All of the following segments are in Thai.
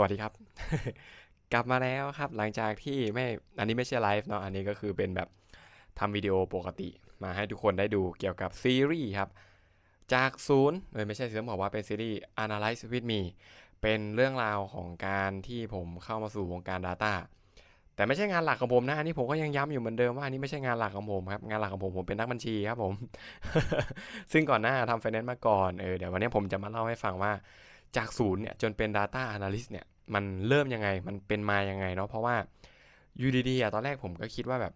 วัสดีครับ กลับมาแล้วครับหลังจากที่ไม่อันนี้ไม่ใช่ไลฟ์เนาะอันนี้ก็คือเป็นแบบทำวิดีโอปกติ มาให้ทุกคนได้ดูเกี่ยวกับซีรีส์ครับ จากศูนย์เลยไม่ใช่ซีรีส์บอกว่าเป็นซีรีส์ Analyze with me เป็นเรื่องราวของการที่ผมเข้ามาสู่วงการ Data แต่ไม่ใช่งานหลักของผมนะอันนี้ผมก็ยังย้ำอยู่เหมือนเดิมว่าอันนี้ไม่ใช่งานหลักของผมครับงานหลักของผมผมเป็นนักบัญชีครับผม ซึ่งก่อนหน้าทำไฟแนนซ์มาก่อนเออเดี๋ยววันนี้ผมจะมาเล่าให้ฟังว่า จากศูนย์เนี่ยจนเป็น Data Analyst เนี่ยมันเริ่มยังไงมันเป็นมายังไงเนาะเพราะว่าอยู่ดีๆอะตอนแรกผมก็คิดว่าแบบ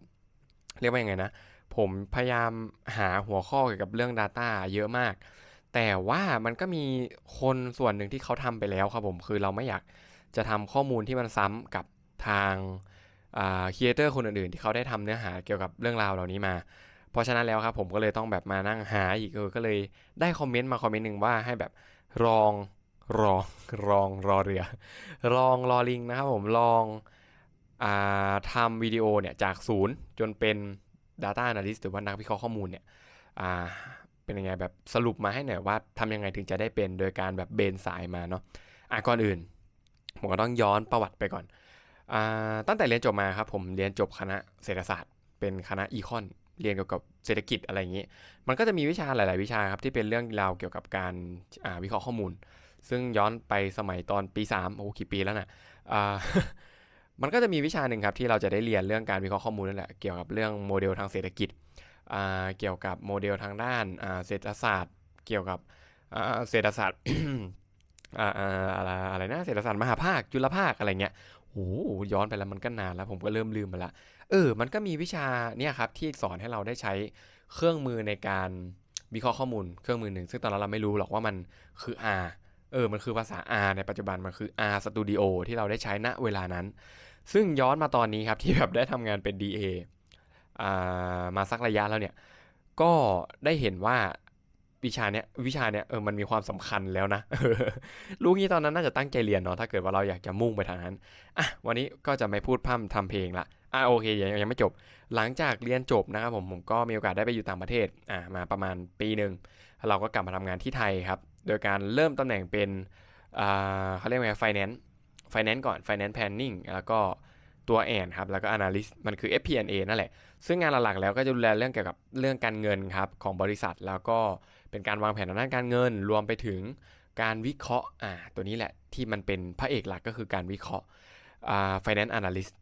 เรียกว่ายังไงนะ ผมพยายามหาหัวข้อเกี่ยวกับเรื่อง Data เยอะมาก แต่ว่ามันก็มีคนส่วนหนึ่งที่เขาทำไปแล้วครับผมคือเราไม่อยากจะทำข้อมูลที่มันซ้ำกับทางครีเอเตอร์คนอื่นๆ ที่เขาได้ทำเนื้อหาเกี่ยวกับเรื่องราวเหล่านี้มา เพราะฉะนั้นแล้วครับผมก็เลยต้องแบบมานั่งหาอีกเออก็เลยได้คอมเมนต์มาคอมเมนต์หนึ่งว่าให้แบบลอง รองรองรอเรือลองรอลิงนะครับผมลองอทำวิดีโอเนี่ยจากศูนย์จนเป็น Data Analyst หรือว่านักวิเคราะห์ข้อมูลเนี่ยเป็นยังไงแบบสรุปมาให้หน่อยว่าทำยังไงถึงจะได้เป็นโดยการแบบเบนสายมาเนาะอะก่อนอื่น ผมก็ต้องย้อนประวัติไปก่อนอตั้งแต่เรียนจบมาครับผมเรียนจบคณะเศรษฐศาสตร์ เป็นคณะอีคอนเรียนเกี่ยวกับเศรษฐกิจอะไรอย่างนี้ มันก็จะมีวิชาหลาย ๆ วิชาครับที่เป็นเรื่องราวเกี่ยวกับการวิเคราะห์ข้อมูล ซึ่งย้อนไปสมัยตอนปี 3 โอ้กี่ปีแล้วนะ่ะมันก็จะมีวิชาหนึ่งครับที่เราจะได้เรียนเรื่องการวิเคราะห์ข้อมูลนั่นแหละ เกี่ยวกับเรื่องโมเดลทางเศรษฐกิจ เกี่ยวกับโมเดลทางด้านเศรษฐศาสตร์ เกี่ยวกับเศรษฐศาสตร์อะไรอะไรนะเศรษฐศาสตร์มหาภาคจุลภาคอะไรเงี้ยโอ้ย้อนไปแล้วมันก็นานแล้วผมก็เริ่มลืมไปละ เออ มันก็มีวิชาเนี่ยครับที่สอนให้เราได้ใช้เครื่องมือในการวิเคราะห์ข้อมูลเครื่องมือหนึ่ง ซึ่งตอนนั้นเราไม่รู้หรอกว่ามันคือ R เออมันคือภาษา R ในปัจจุบันมันคือ R Studio ที่เราได้ใช้ณเวลานั้น ซึ่งย้อนมาตอนนี้ครับที่แบบได้ทำงานเป็น DA อ่ามาสักระยะแล้วเนี่ยก็ได้เห็นว่าวิชาเนี้ยวิชาเนี้ยเออมันมีความสำคัญแล้วนะรู้งี้ตอนนั้นน่าจะตั้งใจเรียนเนาะถ้าเกิดว่าเราอยากจะมุ่งไปทางนั้นอะวันนี้ก็จะไม่พูดพร่ำทำเพลงละอะโอเคยังยังไม่จบ หลังจากเรียนจบนะครับผมผมก็มีโอกาสได้ไปอยู่ต่างประเทศอะมาประมาณปีหนึ่งเราก็กลับมาทำงานที่ไทยครับ โดยการเริ่มตำแหน่งเป็นเขาเรียกว่าไง finance finance ก่อน finance planning แล้วก็ตัวแอนครับแล้วก็ analyst มันคือ FP&A นั่นแหละ ซึ่งงานหลักๆแล้วก็จะดูแลเรื่องเกี่ยวกับเรื่องการเงินครับของบริษัท แล้วก็เป็นการวางแผนทางด้านการเงิน รวมไปถึงการวิเคราะห์อ่าตัวนี้แหละที่มันเป็นพระเอกหลักก็คือการวิเคราะห์อ่า finance analyst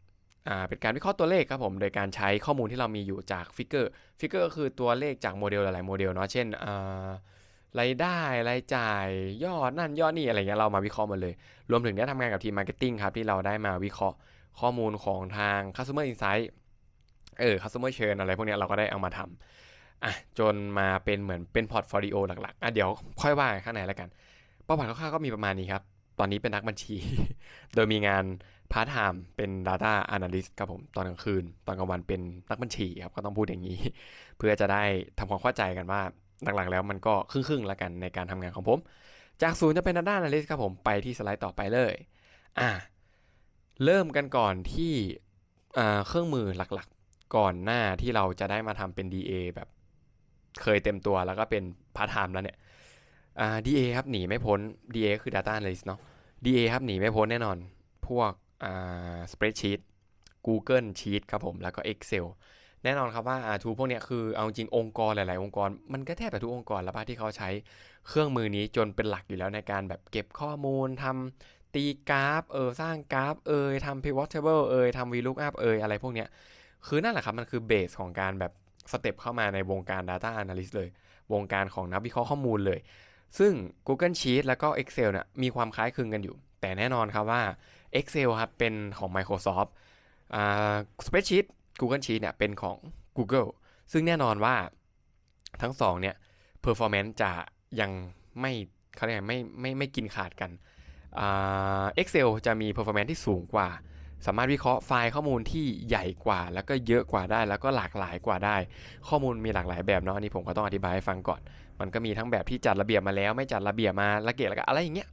อ่าเป็นการวิเคราะห์ตัวเลขครับผม โดยการใช้ข้อมูลที่เรามีอยู่จากฟิกเกอร์ฟิกเกอร์ก็คือตัวเลขจากโมเดลหลายๆโมเดลเนาะเช่นอ่า รายได้รายจ่ายยอดนั่นยอดนี่อะไรเงี้ยเรามาวิเคราะห์หมดเลย รวมถึงได้ทำงานกับทีมมาร์เก็ตติ้งครับที่เราได้มาวิเคราะห์ข้อมูลของทาง Customer Insight เออ Customer Churn อะไรพวกนี้เราก็ได้เอามาทำอะจนมาเป็นเหมือนเป็นพอร์ตโฟลิโอหลักๆอะเดี๋ยวค่อยว่าข้างในแล้วกันประวัติคร่าวๆก็มีประมาณนี้ครับ ตอนนี้เป็นนักบัญชี โดยมีงานพาร์ทไทม์เป็น Data Analyst ครับผมตอนกลางคืน ตอนกลางวันเป็นนักบัญชีครับก็ต้องพูดอย่างนี้ เพื่อจะได้ทำความเข้าใจกันว่า หลักๆแล้วมันก็ครึ่งๆแล้วกันในการทำงานของผม จากศูนย์จะเป็น Data Analyst ครับผมไปที่สไลด์ต่อไปเลยอะเริ่มกันก่อนที่เครื่องมือหลักๆ ก่อนหน้าที่เราจะได้มาทำเป็น DA แบบเคยเต็มตัวแล้วก็เป็นพาร์ทไทม์แล้วเนี่ย DA ครับหนีไม่พ้น DA คือ Data Analyst เนาะ DA ครับหนีไม่พ้นแน่นอน พวก Spreadsheet Google Sheet ครับผม แล้วก็ Excel แน่นอนครับว่าทูพวกนี้คือเอาจริงองค์กรหลาย ๆ องค์กร มันก็แทบแต่ทุกองค์กรแล้วป่ะที่เขาใช้เครื่องมือนี้จนเป็นหลักอยู่แล้วในการแบบเก็บข้อมูลทำตีกราฟเออสร้างกราฟเอยทำ pivot table เอยทำ VLOOKUP เอยอะไรพวกเนี้ยคือนั่นแหละครับ มันคือเบสของการแบบสเต็ปเข้ามาในวงการ Data Analyst เลย วงการของนักวิเคราะห์ข้อมูลเลย ซึ่ง Google Sheet แล้วก็ Excel เนี่ยมีความคล้ายคลึงกันอยู่ แต่แน่นอนครับว่า Excel ครับเป็นของ Microsoft อ่า Spreadsheet Google Sheet เนี่ยเป็นของ Google ซึ่งแน่นอนว่าทั้งสองเนี่ย performance จะยังไม่เขาเรียกไม่ไม่ไม่กินขาดกัน Excel จะมี performance ที่สูงกว่า สามารถวิเคราะห์ไฟล์ข้อมูลที่ใหญ่กว่า แล้วก็เยอะกว่าได้ แล้วก็หลากหลายกว่าได้ ข้อมูลมีหลากหลายแบบเนาะอันนี้ผมก็ต้องอธิบายให้ฟังก่อน มันก็มีทั้งแบบที่จัดระเบียบมาแล้ว ไม่จัดระเบียบมาละเกะละกะอะไรอย่างเงี้ย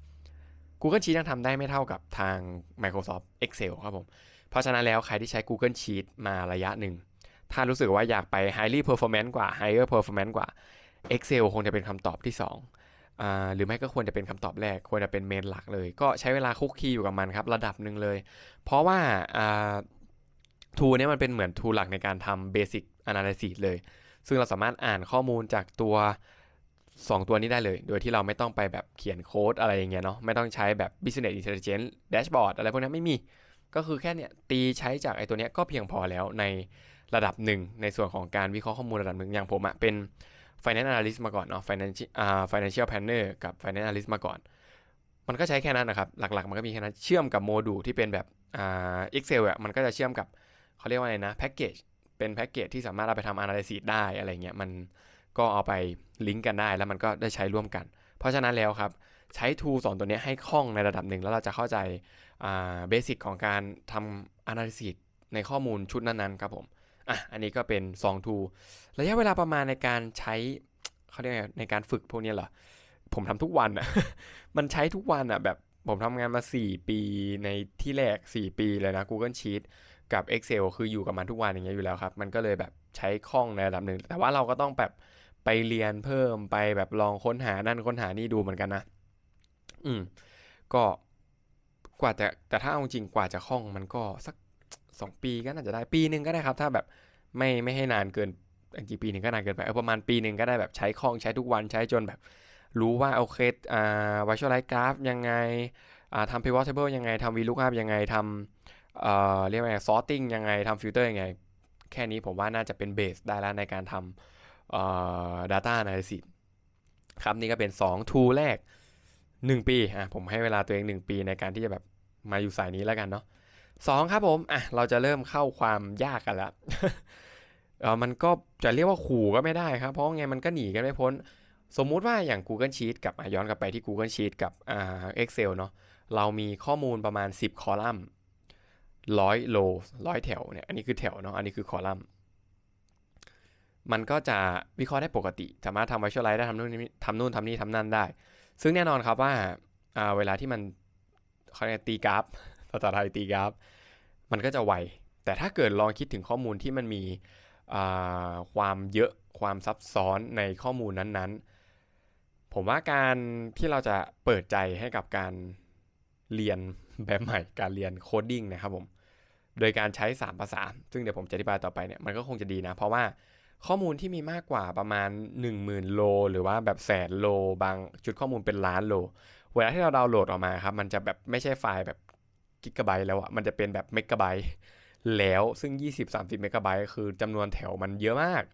Google Sheet ยังทำได้ไม่เท่ากับทาง Microsoft Excel ครับผม เพราะฉะนั้นแล้วใครที่ใช้ Google Sheet มาระยะหนึ่ง ถ้ารู้สึกว่าอยากไป highly performance กว่า higher performance กว่า Excel คงจะเป็นคำตอบที่2อ่าหรือไม่ก็ควรจะเป็นคำตอบแรก ควรจะเป็นเมนหลักเลย ก็ใช้เวลาคุกคีอยู่กับมันครับ ระดับหนึ่งเลย เพราะว่าทูนี้ยมันเป็นเหมือนทูหลักในการทำเบสิก Analysis เลย ซึ่งเราสามารถอ่านข้อมูลจากตัว 2 ตัวนี้ได้เลย โดยที่เราไม่ต้องไปแบบเขียนโค้ดอะไรอย่างเงี้ยเนาะ ไม่ต้องใช้แบบ Business Intelligence Dashboard อะไรพวกนี้ไม่มี ก็คือแค่เนี่ยตีใช้จากไอ้ตัวเนี้ยก็เพียงพอแล้วในระดับหนึ่งในส่วนของการวิเคราะห์ข้อมูลระดับหนึ่งอย่างผมอะเป็น Finance Analyst มาก่อนเนาะ Financial อ่า Financial Planner กับ Finance Analyst มาก่อน มันก็ใช้แค่นั้นนะครับ หลักๆ มันก็มีแค่นั้นเชื่อมกับโมดูลที่เป็นแบบอ่า Excel อะมันก็จะเชื่อมกับเขาเรียกว่าอะไรนะแพ็กเกจเป็นแพ็กเกจที่สามารถเอาไปทำ Analysis ได้อะไรเงี้ยมันก็เอาไปลิงก์กันได้แล้วมันก็ได้ใช้ร่วมกัน เพราะฉะนั้นแล้วครับ ใช้ tool สองตัวเนี้ยให้คล่องในระดับหนึ่งแล้วเราจะเข้าใจ เบสิกของการทำ analysis ในข้อมูลชุดนั้นๆครับผม อะ อันนี้ก็เป็น2 tool ระยะเวลาประมาณในการใช้เขาเรียกไงในการฝึกพวกนี้เหรอ ผมทำทุกวันอะมันใช้ทุกวันอะ แบบผมทำงานมา 4 ปีในที่แรก 4 ปีเลยนะ Google Sheet กับ Excel คืออยู่กับมันทุกวันอย่างเงี้ยอยู่แล้วครับ มันก็เลยแบบใช้คล่องในระดับหนึ่ง แต่ว่าเราก็ต้องแบบไปเรียนเพิ่มไปแบบลองค้นหานั่นค้นหานี่ดูเหมือนกันนะ อืม ก็ กว่าจะแต่ถ้าเอาจริงกว่าจะคล่องมันก็สักสองปีก็น่าจะได้ปีหนึ่งก็ได้ครับ ถ้าแบบไม่ไม่ให้นานเกินจริงๆปีหนึ่งก็นานเกินไปเออประมาณปีหนึ่งก็ได้แบบใช้คล่องใช้ทุกวันใช้จนแบบ รู้ว่าโอเคอ่า visualize graph ยังไงอ่าทำ pivot table ยังไงทำ vlookup ยังไงทำเอ่อเรียกว่าไง sorting ยังไงทำ filter ยังไง แค่นี้ผมว่าน่าจะเป็นเบสได้แล้วในการทำเอ่อ data analysis ครับนี่ก็เป็น 2 tool แรก 1 ปีอะผมให้เวลาตัวเอง 1 ปีในการที่จะแบบมาอยู่สายนี้แล้วกันเนาะสองครับผมอะเราจะเริ่มเข้าความยากกันล้วเออมันก็จะเรียกว่าขู่ก็ไม่ได้ครับ เพราะไงมันก็หนีกันไม่พ้น สมมุติว่าอย่าง Google Sheet กับย้อนกลับไปที่ Google Sheet กับอ่า Excel เนาะเรามีข้อมูลประมาณ 10 คอลัมน์ร้อยโลร้อยแถวเนี่ยอันนี้คือแถวเนาะอันนี้คือคอลัมน์มันก็จะวิเคราะห์ได้ปกติ สามารถทำ visualize ได้ทำนู่นนี่ทำนู่นทำนี่ทำนั่นได้ ซึ่งแน่นอนครับว่าเวลาที่มันเขาเรียกตีกราฟภาษาไทยตีกราฟ มันก็จะไว แต่ถ้าเกิดลองคิดถึงข้อมูลที่มันมีความเยอะความซับซ้อนในข้อมูลนั้นๆ ผมว่าการที่เราจะเปิดใจให้กับการเรียนแบบใหม่ การเรียนโคดดิ้งนะครับผม โดยการใช้ 3 ภาษา ซึ่งเดี๋ยวผมจะอธิบายต่อไปเนี่ย มันก็คงจะดีนะ เพราะว่า ข้อมูลที่มีมากกว่าประมาณ 10,000 โล หรือว่าแบบแสนโล บางจุดข้อมูลเป็นล้านโล เวลาที่เราดาวน์โหลดออกมาครับ มันจะแบบไม่ใช่ไฟล์แบบกิกะไบต์แล้วอะมันจะเป็นแบบเมกะไบต์แล้วซึ่ง 20-30 เมกะไบต์คือจำนวนแถวมันเยอะมาก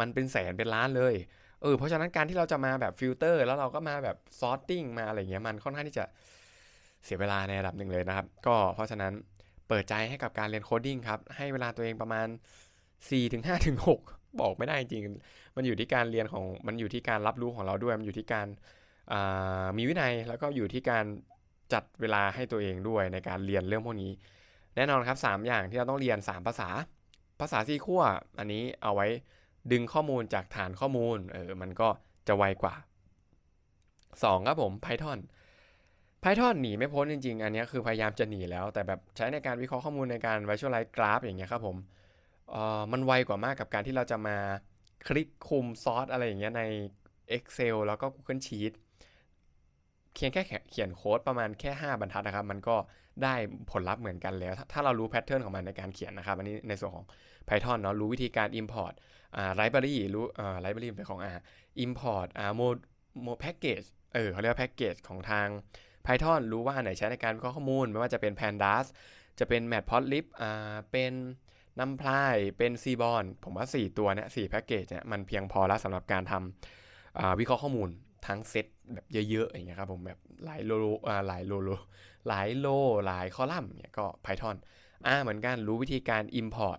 มันเป็นแสนเป็นล้านเลยเออเพราะฉะนั้นการที่เราจะมาแบบฟิลเตอร์แล้วเราก็มาแบบซอร์ติ้งมาอะไรเงี้ยมันค่อนข้างที่จะเสียเวลาในระดับหนึ่งเลยนะครับ ก็เพราะฉะนั้นเปิดใจให้กับการเรียนโคดดิ้งครับ ให้เวลาตัวเองประมาณ4-5-6 บอกไม่ได้จริง มันอยู่ที่การเรียนของมันอยู่ที่การรับรู้ของเราด้วย มันอยู่ที่การมีวินัยแล้วก็อยู่ที่การจัดเวลาให้ตัวเองด้วยในการเรียนเรื่องพวกนี้ แน่นอนครับ 3 อย่างที่เราต้องเรียน 3 ภาษา ภาษาซีขั้วอันนี้เอาไว้ดึงข้อมูลจากฐานข้อมูลเออมันก็จะไวกว่า 2 ครับผม Python Python หนีไม่พ้นจริงๆ อันนี้คือพยายามจะหนีแล้ว แต่แบบใช้ในการวิเคราะห์ข้อมูลในการ visualize graph อย่างเงี้ยครับผม มันไวกว่ามากกับการที่เราจะมาคลิกคุมซอสอะไรอย่างเงี้ยใน Excel แล้วก็ Google Sheet เพียงแค่เขียนโค้ดประมาณแค่ 5 บรรทัดนะครับ มันก็ได้ผลลัพธ์เหมือนกันแล้ว ถ้าถ้าเรารู้แพทเทิร์นของมันในการเขียนนะครับ อันนี้ในส่วนของ Python เนาะรู้วิธีการ import อ่า library รู้อ่า library เป็นของอ่า import อ่า mod mod package เออเขาเรียกว่า package ของทาง Python รู้ว่าไหนใช้ในการวิเคราะห์ข้อมูล ไม่ว่าจะเป็น pandas จะเป็น matplotlib อ่าเป็น numpy เป็น seaborn ผมว่า 4 ตัวเนี่ย4แพ็กเกจเนี่ยมันเพียงพอแล้วสำหรับการทำวิเคราะห์ข้อมูลทั้งเซตแบบเยอะๆอย่างเงี้ยครับผมแบบหลายโลหลายโลโลหลายโลหลายคอลัมน์เนี่ยก็ Python อ่าเหมือนกันรู้วิธีการ import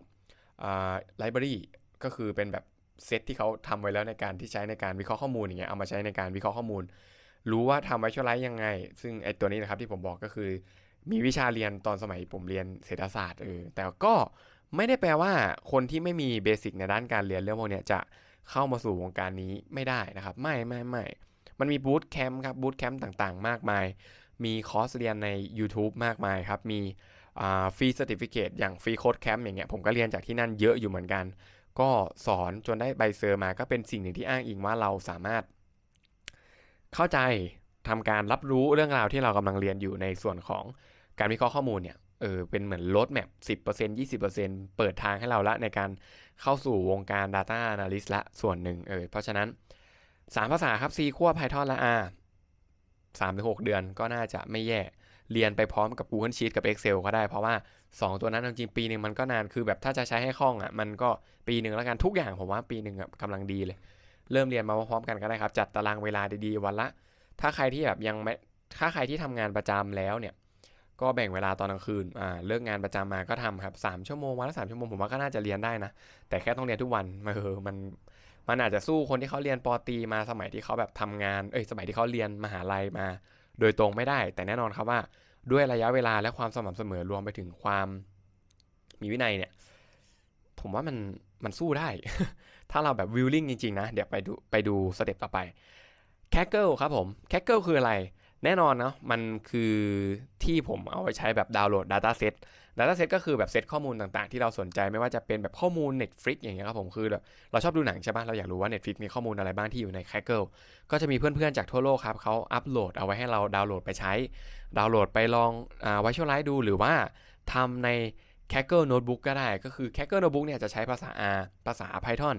อ่า library ก็คือเป็นแบบเซตที่เขาทำไว้แล้วในการที่ใช้ในการวิเคราะห์ข้อมูลอย่างเงี้ยเอามาใช้ในการวิเคราะห์ข้อมูล รู้ว่าทำ visualize ยังไง ซึ่งไอตัวนี้นะครับที่ผมบอกก็คือ มีวิชาเรียนตอนสมัยผมเรียนเศรษฐศาสตร์เออแต่ก็ ไม่ได้แปลว่าคนที่ไม่มีเบสิกในด้านการเรียนเรื่องพวกนี้จะเข้ามาสู่วงการนี้ไม่ได้นะครับ ไม่ไม่ไม่มันมีบูตแคมป์ครับบูตแคมป์ต่างๆ มากมาย มีคอร์สเรียนใน YouTube มากมายครับ มีฟรีเซอร์ติฟิเคตอย่างฟรีโค้ดแคมป์อย่างเงี้ยผมก็เรียนจากที่นั่นเยอะอยู่เหมือนกัน ก็สอนจนได้ใบเซอร์มาก็เป็นสิ่งหนึ่งที่อ้างอิงว่าเราสามารถ เข้าใจทำการรับรู้เรื่องราวที่เรากำลังเรียนอยู่ในส่วนของการวิเคราะห์ข้อมูลเนี่ย เออเป็นเหมือนลดแมพ10% 20%เปิดทางให้เราละในการเข้าสู่วงการ Data Analyst ละส่วนหนึ่งเออเพราะฉะนั้น 3 ภาษาครับ C ขั้ว Python และ R 3-6 เดือนก็น่าจะไม่แย่ เรียนไปพร้อมกับ Google Sheet กับ Excel ก็ได้ เพราะว่า 2 ตัวนั้นจริงๆปีหนึ่งมันก็นานคือแบบถ้าจะใช้ให้คล่องอะมันก็ปีหนึ่งแล้วกันทุกอย่างผมว่าปีหนึ่งกำลังดีเลย เริ่มเรียนมาพร้อมกันก็ได้ครับ จัดตารางเวลาดีๆวันละ ถ้าใครที่แบบยังไม่ถ้าใครที่ทำงานประจำแล้วเนี่ย ก็แบ่งเวลาตอนกลางคืนอ่าเลิกงานประจำมาก็ทำครับสามชั่วโมงวันละสามชั่วโมงผมว่าก็น่าจะเรียนได้นะ แต่แค่ต้องเรียนทุกวันเออมันมันอาจจะสู้คนที่เขาเรียนปอตีมาสมัยที่เขาแบบทำงานเอ้ยสมัยที่เขาเรียนมหาลัยมา โดยตรงไม่ได้ แต่แน่นอนครับว่าด้วยระยะเวลาและความสม่ำเสมอรวมไปถึงความมีวินัยเนี่ย ผมว่ามันมันสู้ได้ ถ้าเราแบบวิลลิ่งจริงๆนะ เดี๋ยวไปดูไปดูสเต็ปต่อไปแค c เกิลครับผมแค c เกิลคืออะไร แน่นอนเนาะมันคือที่ผมเอาไว้ใช้แบบดาวน์โหลด Dataset Dataset ก็คือแบบเซตข้อมูลต่างๆ ที่เราสนใจไม่ว่าจะเป็นแบบข้อมูล Netflix อย่างเงี้ยครับผมคือแบบเราชอบดูหนังใช่ปะเราอยากรู้ว่า Netflix มีข้อมูลอะไรบ้างที่อยู่ใน Kaggle ก็จะมีเพื่อนๆจากทั่วโลกครับเขาอัปโหลดเอาไว้ให้เราดาวน์โหลดไปใช้ ดาวน์โหลดไปลองอ่า visualize ดูหรือว่าทำใน Kaggle Notebook ก็ได้ก็คือ Kaggle Notebook เนี่ยจะใช้ภาษา R ภาษา Python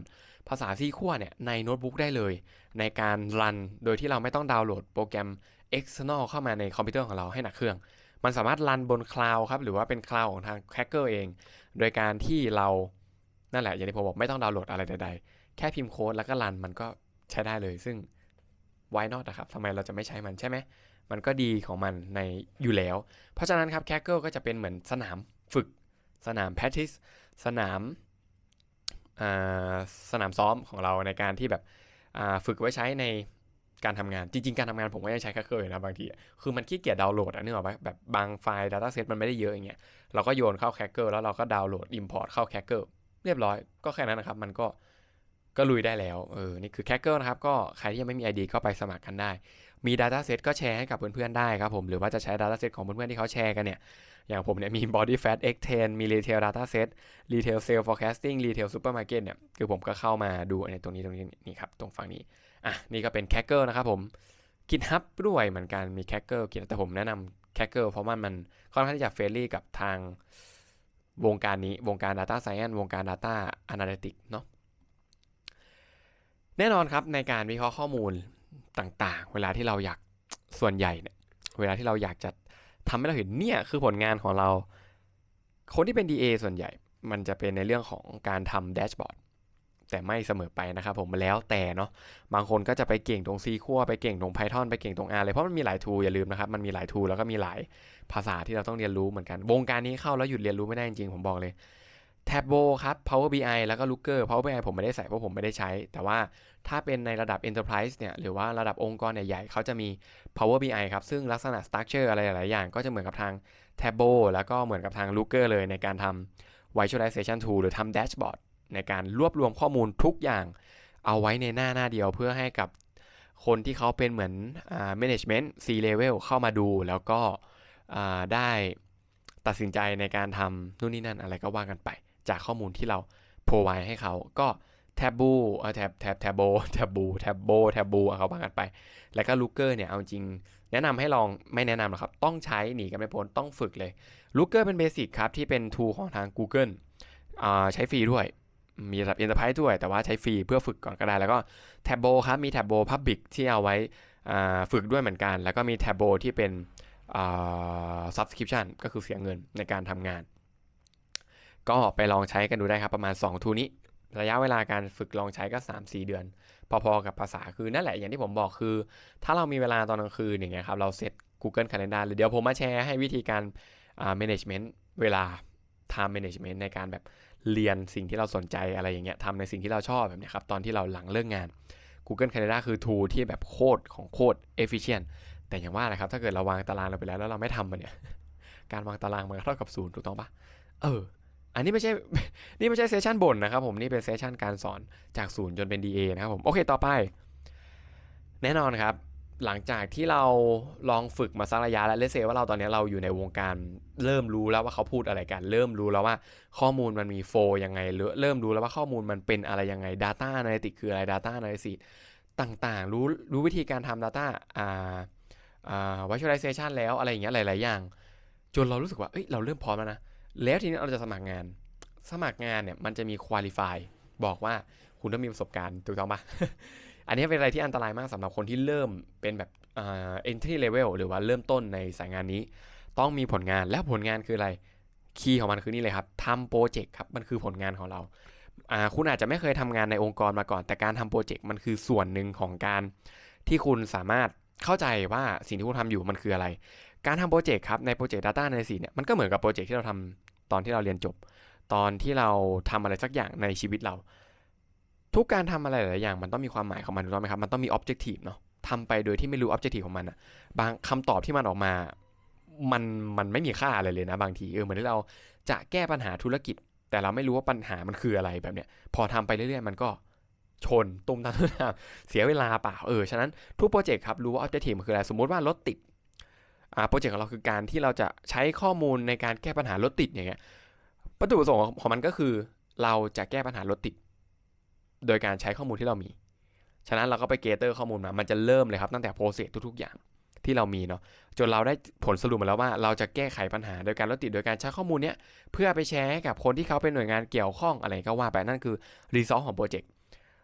ภาษา C ขั้วเนี่ยในโน้ตบุ๊กได้เลย ในการรันโดยที่เราไม่ต้องดาวน์โหลดโปรแกรม external เข้ามาในคอมพิวเตอร์ของเราให้หนักเครื่อง มันสามารถรันบนคลาวด์ครับ หรือว่าเป็นคลาวด์ของทาง Hacker เอง โดยการที่เรา นั่นแหละ อย่างที่ผมบอกไม่ต้องดาวน์โหลดอะไรใดๆ แค่พิมพ์โค้ดแล้วก็รันมันก็ใช้ได้เลย ซึ่ง why not นะครับทำไมเราจะไม่ใช้มันใช่ไหม มันก็ดีของมันในอยู่แล้ว เพราะฉะนั้นครับ Kaggle ก็จะเป็นเหมือนสนามฝึก สนาม practice สนามสนามซ้อมของเราในการที่แบบฝึกไว้ใช้ใน การทำงานจริงๆ การทำงานผมก็ยังใช้แค่เคยนะบางที คือมันขี้เกียจดาวน์โหลดอะนึกออกไหมแบบบางไฟล์ Data Set มันไม่ได้เยอะอย่างเงี้ยเราก็โยนเข้าแคคเกอร์แล้วเราก็ดาวน์โหลด Import เข้าแคคเกอร์เรียบร้อยก็แค่นั้นนะครับ มันก็ก็ลุยได้แล้วเออนี่คือแคคเกอร์นะครับ ก็ใครที่ยังไม่มี ID ก็ไปสมัครกันได้ มี Data Set ก็แชร์ให้กับเพื่อนๆได้ครับผมหรือว่าจะใช้ Data Set ของเพื่อนๆที่เขาแชร์กันเนี่ยอย่างผมเนี่ยมี Body Fat X10 มี Retail Data Set Retail Sale Forecasting Retail Supermarket เนี่ยคือผมก็เข้ามาดูในตรงนี้ตรงนี้นี่ครับตรงฝั่งนี้ อะนี่ก็เป็นแคคเกอร์นะครับผม GitHub ด้วยเหมือนกันมี c a เ g อร์กินแต่ผมแนะนำ c a เ g อร์เพราะมันมันค่อนข้างที่จะเฟรนลี่กับทางวงการนี้วงการ Data Science วงการ Data Analytics เนาะแน่นอนครับในการวิเคราะห์ข้อมูลต่างๆ เวลาที่เราอยากส่วนใหญ่เนี่ยเวลาที่เราอยากจะทำให้เราเห็นเนี่ยคือผลงานของเรา คนที่เป็น DA ส่วนใหญ่ มันจะเป็นในเรื่องของการทำแดชบอร์ด แต่ไม่เสมอไปนะครับผมแล้วแต่เนาะบางคนก็จะไปเก่งตรงซีขั้วไปเก่งตรง Python ไปเก่งตรง R เลยเพราะมันมีหลายทูอย่าลืมนะครับมันมีหลายทูแล้วก็มีหลายภาษาที่เราต้องเรียนรู้เหมือนกันวงการนี้เข้าแล้วหยุดเรียนรู้ไม่ได้จริงๆผมบอกเลย Tableau ครับ Power BI แล้วก็ Looker Power BI ผมไม่ได้ใส่เพราะผมไม่ได้ใช้ แต่ว่าถ้าเป็นในระดับ Enterprise เนี่ย หรือว่าระดับองค์กรใหญ่ๆเขาจะมี Power BI ครับ ซึ่งลักษณะ Structure อะไรหลายอย่าง ก็จะเหมือนกับทาง Tableau แล้วก็เหมือนกับทาง Looker เลยในการทำ Visualization Tool หรือทำ Dashboard ในการรวบรวมข้อมูลทุกอย่างเอาไว้ในหน้าหน้าเดียวเพื่อให้กับคนที่เขาเป็นเหมือน management C level เข้ามาดูแล้วก็ได้ตัดสินใจในการทำนู่นนี่นั่นอะไรก็ว่ากันไป จากข้อมูลที่เราโพไวให้เขาก็แท็บบูแท็บแท็บแท็บโบแท็บบูแท็บโบแท็บบูเขาว่ากันไป แล้วก็ลูเกอร์เนี่ยเอาจริง แนะนำให้ลองไม่แนะนำหรอกครับ ต้องใช้หนีกันไม่พ้นต้องฝึกเลยลูเกอร์เป็นเบสิกครับ ที่เป็นทูของทาง Google ใช้ฟรีด้วย มีระดับ Enterprise ด้วย แต่ว่าใช้ฟรีเพื่อฝึกก่อนก็ได้ แล้วก็แท็บโบครับ มีแท็บโบ Public ที่เอาไว้ฝึกด้วยเหมือนกัน แล้วก็มีแท็บโบที่เป็น subscription ก็คือเสียเงินในการทำงาน ก็ไปลองใช้กันดูได้ครับ ประมาณ 2 ทูนี้ ระยะเวลาการฝึกลองใช้ก็ 3-4 เดือน พอๆกับภาษาคือนั่นแหละอย่างที่ผมบอกคือ ถ้าเรามีเวลาตอนกลางคืนอย่างเงี้ยครับเราเซต Google Calendar หรือเดี๋ยวผมมาแชร์ให้วิธีการ management เวลา time management ในการแบบ เรียนสิ่งที่เราสนใจอะไรอย่างเงี้ยทำในสิ่งที่เราชอบแบบนี้ครับตอนที่เราหลังเลิกงาน Google Calendar คือ tool ที่แบบโคตรของโคตร efficient แต่อย่างว่านะครับถ้าเกิดเราวางตารางเราไปแล้วแล้วเราไม่ทำมันเนี่ยการวางตารางมันเท่ากับศูนย์ถูกต้องปะเออ อันนี้ไม่ใช่นี่ไม่ใช่เซสชันบ่นนะครับผมนี่เป็นเซสชันการสอนจากศูนย์จนเป็น DA นะครับผมโอเคต่อไป แน่นอนครับ หลังจากที่เราลองฝึกมาสักระยะแล้วเลเซว่าเราตอนนี้เราอยู่ในวงการเริ่มรู้แล้วว่าเขาพูดอะไรกัน เริ่มรู้แล้วว่าข้อมูลมันมีโฟยังไงเริ่มรู้แล้วว่าข้อมูลมันเป็นอะไรยังไง Data Analytics คืออะไร Data Analysis ต่างๆ รู้รู้วิธีการทำ Data อ่าอ่า visualization แล้วอะไรอย่างเงี้ยหลาย ๆ อย่าง จนเรารู้สึกว่าเอ้ยเราเริ่มพร้อมแล้วนะแล้วทีนี้เราจะสมัครงาน สมัครงานเนี่ยมันจะมี qualify บอกว่าคุณต้องมีประสบการณ์ถูกต้องปะ อันนี้เป็นอะไรที่อันตรายมากสำหรับคนที่เริ่มเป็นแบบอ่า entry level หรือว่าเริ่มต้นในสายงานนี้ ต้องมีผลงานและผลงานคืออะไรคีย์ของมันคือนี่เลยครับทำโปรเจกต์ครับมันคือผลงานของเราคุณอาจจะไม่เคยทำงานในองค์กรมาก่อน แต่การทำโปรเจกต์มันคือส่วนหนึ่งของการที่คุณสามารถเข้าใจว่าสิ่งที่คุณทำอยู่มันคืออะไร การทำโปรเจกต์ครับในโปรเจกต์ Data Analysis เนี่ยมันก็เหมือนกับโปรเจกต์ที่เราทำตอนที่เราเรียนจบ ตอนที่เราทำอะไรสักอย่างในชีวิตเรา ทุกการทำอะไรหลายอย่างมันต้องมีความหมายของมันถูกต้องไหมครับ มันต้องมี objective เนาะทำไปโดยที่ไม่รู้ objective ของมันอะบางคำตอบที่มันออกมา มันมันไม่มีค่าอะไรเลยนะ บางทีเออเหมือนที่เราจะแก้ปัญหาธุรกิจ แต่เราไม่รู้ว่าปัญหามันคืออะไรแบบเนี้ยพอทำไปเรื่อยๆ มันก็ชนตุมตามตุมตามเสียเวลาเปล่าเออฉะนั้นทุกโปรเจกต์ครับรู้ว่า objective มันคืออะไรสมมติว่ารถติดอ่าโปรเจกต์ของเราคือการที่เราจะใช้ข้อมูลในการแก้ปัญหารถติดอย่างเงี้ยวัตถุประสงค์ของมันก็คือ เราจะแก้ปัญหารถติด โดยการใช้ข้อมูลที่เรามี ฉะนั้นเราก็ไปเกเตอร์ข้อมูลมา มันจะเริ่มเลยครับตั้งแต่โปรเซสทุกๆอย่างที่เรามีเนาะจนเราได้ผลสรุปมาแล้วว่าเราจะแก้ไขปัญหา โดยการลดติดโดยการใช้ข้อมูลเนี้ยเพื่อไปแชร์ให้กับคนที่เขาเป็นหน่วยงานเกี่ยวข้องอะไรก็ว่าไปนั่นคือรีซอสของโปรเจกต์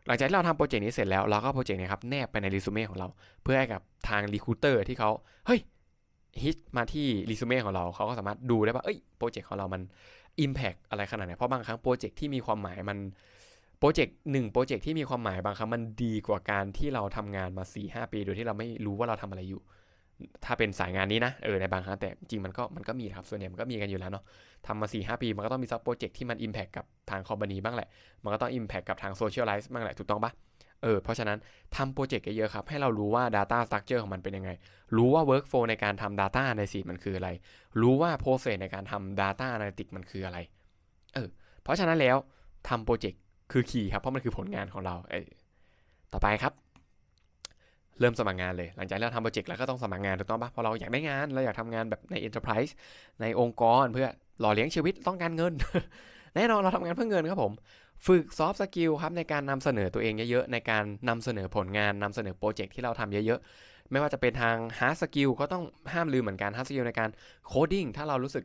หลังจากที่เราทำโปรเจกต์นี้เสร็จแล้วเราก็โปรเจกต์นี้ครับแนบไปในรีสูเม่ของเรา เพื่อให้กับทางรีคูเตอร์ที่เขาเฮ้ยฮิตมาที่รีสูเม่ของเราเขาก็สามารถดูได้ว่าเอ้ยโปรเจกต์ของเรามัน Impact อะไรขนาดไหนเพราะบางครั้งโปรเจกต์ที่มีความหมายมัน รเจกต์หนึ่งโปรเจกต์ที่มีความหมายบางครั้งมันดีกว่าการที่เราทำงานมา4ีหปี โดยที่เราไม่รู้ว่าเราทำอะไรอยู่ ถ้าเป็นสายงานนี้นะเออในบางครั้งแต่จริงมันก็มันก็มีครับส่วนใหญ่มันก็มีกันอยู่แล้วเนาะทำมา4ีหปี มันก็ต้องมีซับโปรเจกต์ที่มัน Impact กับทางคอมพานีบ้างแหละ มันก็ต้อง Impact กับทางโซเชียลไลฟ์บ้างแหละถูกต้องปะเออเพราะฉะนั้นทำโปรเจกต์เยอะๆครับให้เรารู้ว่า Data Structure ของมันเป็นยังไง รู้ว่า Workflow ในการทำ Data Analysis มันคืออะไร รู้ว่า Process ในการทำ Data Analytics มันคืออะไรเออเพราะฉะนั้นแล้วทำโปรเจกต์ คือคีย์ครับ เพราะมันคือผลงานของเราเออต่อไปครับ เริ่มสมัครงานเลย หลังจากเราทำโปรเจกต์แล้วก็ต้องสมัครงานถูกต้องปะเพราะเราอยากได้งานเราอยากทำงานแบบใน Enterprise ในองค์กรเพื่อหล่อเลี้ยงชีวิตต้องการเงิน แน่นอนเราทำงานเพื่อเงินครับผม ฝึกซอฟต์สกิลครับในการนำเสนอตัวเองเยอะๆในการนำเสนอผลงานนำเสนอโปรเจกต์ที่เราทำเยอะๆ ไม่ว่าจะเป็นทางฮาร์ดสกิลก็ต้องห้ามลืมเหมือนกันฮาร์ดสกิลในการโคดิ้งถ้าเรารู้สึก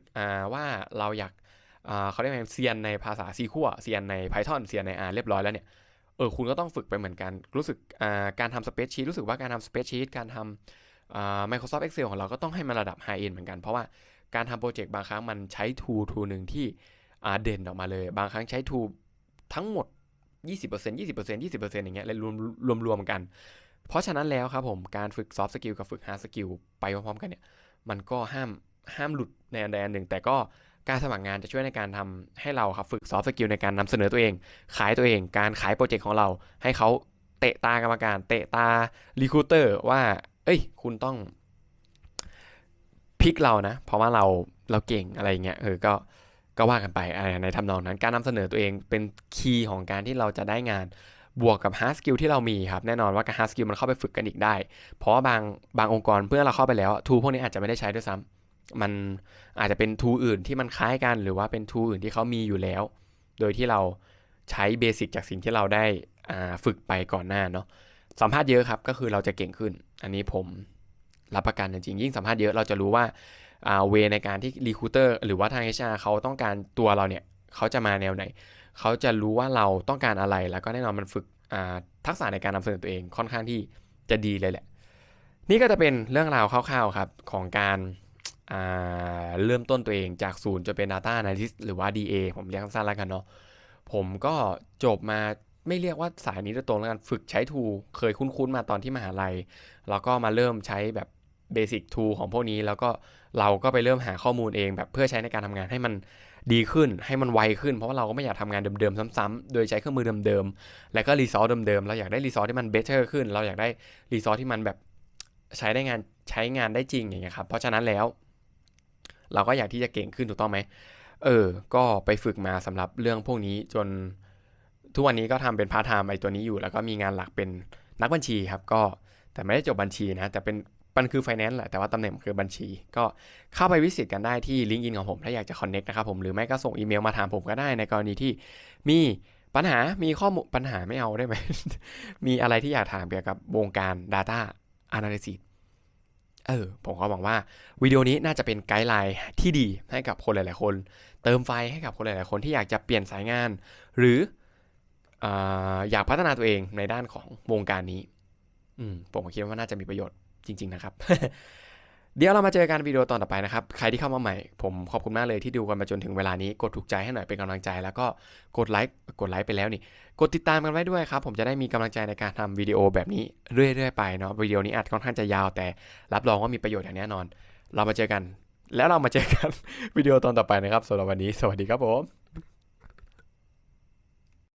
ว่าเราอยาก เขาเรียกว่าเซียนในภาษาซีคั่วเซียนใน Python เซียนใน R เรียบร้อยแล้วเนี่ยเออคุณก็ต้องฝึกไปเหมือนกันรู้สึกการทำสเปซชีตรู้สึกว่าการทำสเปซชีตการทำ Microsoft Excel ของเราก็ต้องให้มันระดับ High End เหมือนกันเพราะว่าการทำโปรเจกต์บางครั้งมันใช้ tool tool หนึ่งที่เด่นออกมาเลย บางครั้งใช้ tool ทั้งหมด 20% 20% 20%อย่างเงี้ยเลยรวมรวมรวมกัน เพราะฉะนั้นแล้วครับผมการฝึก soft skill กับฝึก hard skill ไปพร้อมๆกันเนี่ยมันก็ห้ามห้ามหลุดในอันใดอันหนึ่ง แต่ก็ การสมัครงานจะช่วยในการทำให้เราครับฝึก soft skill ในการนำเสนอตัวเอง ขายตัวเอง การขายโปรเจกต์ของเรา ให้เขาเตะตากรรมการ เตะตา recruiter ว่า เอ้ย คุณต้องพิกเรานะ เพราะว่าเราเราเก่งอะไรเงี้ยเออก็ก็ว่ากันไปในทำนองนั้น การนำเสนอตัวเองเป็นคีย์ของการที่เราจะได้งานบวกกับ hard skill ที่เรามีครับ แน่นอนว่าการ hard skill มันเข้าไปฝึกกันอีกได้ เพราะว่าบางบางองค์กรเพื่อเราเข้าไปแล้วทูพวกนี้อาจจะไม่ได้ใช้ด้วยซ้ำ มันอาจจะเป็นทูอื่นที่มันคล้ายกัน หรือว่าเป็นทูอื่นที่เขามีอยู่แล้ว โดยที่เราใช้เบสิกจากสิ่งที่เราได้ฝึกไปก่อนหน้าเนาะสัมภาษณ์เยอะครับก็คือเราจะเก่งขึ้น อันนี้ผมรับประกันจริงๆยิ่งสัมภาษณ์เยอะเราจะรู้ว่าเวในการที่รีคูเตอร์หรือว่าทาง HR เขาต้องการตัวเราเนี่ยเขาจะมาแนวไหน เขาจะรู้ว่าเราต้องการอะไรแล้วก็แน่นอนมันฝึกทักษะในการนำเสนอตัวเองค่อนข้างที่จะดีเลยแหละ นี่ก็จะเป็นเรื่องราวคร่าวๆครับของการ เริ่มต้นตัวเองจากศูนย์จะเป็น Data Analyst หรือว่า DA ผมเรียกสั้นๆแล้วกันเนาะผมก็จบมาไม่เรียกว่าสายนี้โดยตรงแล้วกันฝึกใช้ทูเคยคุ้นๆมาตอนที่มหาลัย แล้วก็มาเริ่มใช้แบบเบสิกทูของพวกนี้ แล้วก็เราก็ไปเริ่มหาข้อมูลเองแบบเพื่อใช้ในการทำงานให้มันดีขึ้น ให้มันไวขึ้น เพราะว่าเราก็ไม่อยากทำงานเดิมๆซ้ำๆโดยใช้เครื่องมือเดิมๆ แล้วก็รีซอสเดิมๆ เราอยากได้รีซอสที่มันเบเตอร์ขึ้น เราอยากได้รีซอสที่มันแบบใช้ได้งานใช้งานได้จริงอย่างเงี้ยครับ เพราะฉะนั้นแล้ว เราก็อยากที่จะเก่งขึ้นถูกต้องไหมเออ ก็ไปฝึกมาสำหรับเรื่องพวกนี้จน ทุกวันนี้ก็ทำเป็นพาร์ทไทม์ไอตัวนี้อยู่ แล้วก็มีงานหลักเป็นนักบัญชีครับ ก็แต่ไม่ได้จบบัญชีนะ แต่เป็นมันคือ Finance แหละ แต่ว่าตำแหน่งคือบัญชี ก็เข้าไปวิสิตกันได้ที่ลิงก์อินของผม ถ้าอยากจะ Connect นะครับผม หรือไม่ก็ส่งอีเมลมาถามผมก็ได้ในกรณีที่มีปัญหา มีข้อมูลปัญหาไม่เอาได้ไหม มีอะไรที่อยากถามเกี่ยวกับวงการ Data Analysis เออผมก็หวังว่าวิดีโอนี้น่าจะเป็นไกด์ไลน์ที่ดีให้กับคนหลาย ๆ คน เติมไฟให้กับคนหลาย ๆ คนที่อยากจะเปลี่ยนสายงาน หรือออยากพัฒนาตัวเองในด้านของวงการนี้ อืมผมก็คิดว่าน่าจะมีประโยชน์จริง ๆ นะครับ เดี๋ยวเรามาเจอกันวิดีโอตอนต่อไปนะครับ ใครที่เข้ามาใหม่ ผมขอบคุณมากเลยที่ดูกันมาจนถึงเวลานี้ กดถูกใจให้หน่อยเป็นกำลังใจ แล้วก็กดไลค์กดไลค์ไปแล้วนี่ กดติดตามกันไว้ด้วยครับ ผมจะได้มีกำลังใจในการทำวิดีโอแบบนี้เรื่อยๆไปเนาะ วิดีโอนี้อาจค่อนข้างจะยาวแต่รับรองว่ามีประโยชน์อย่างแน่นอน เรามาเจอกัน แล้วเรามาเจอกันวิดีโอตอนต่อไปนะครับสำหรับวันนี้ สวัสดีครับผม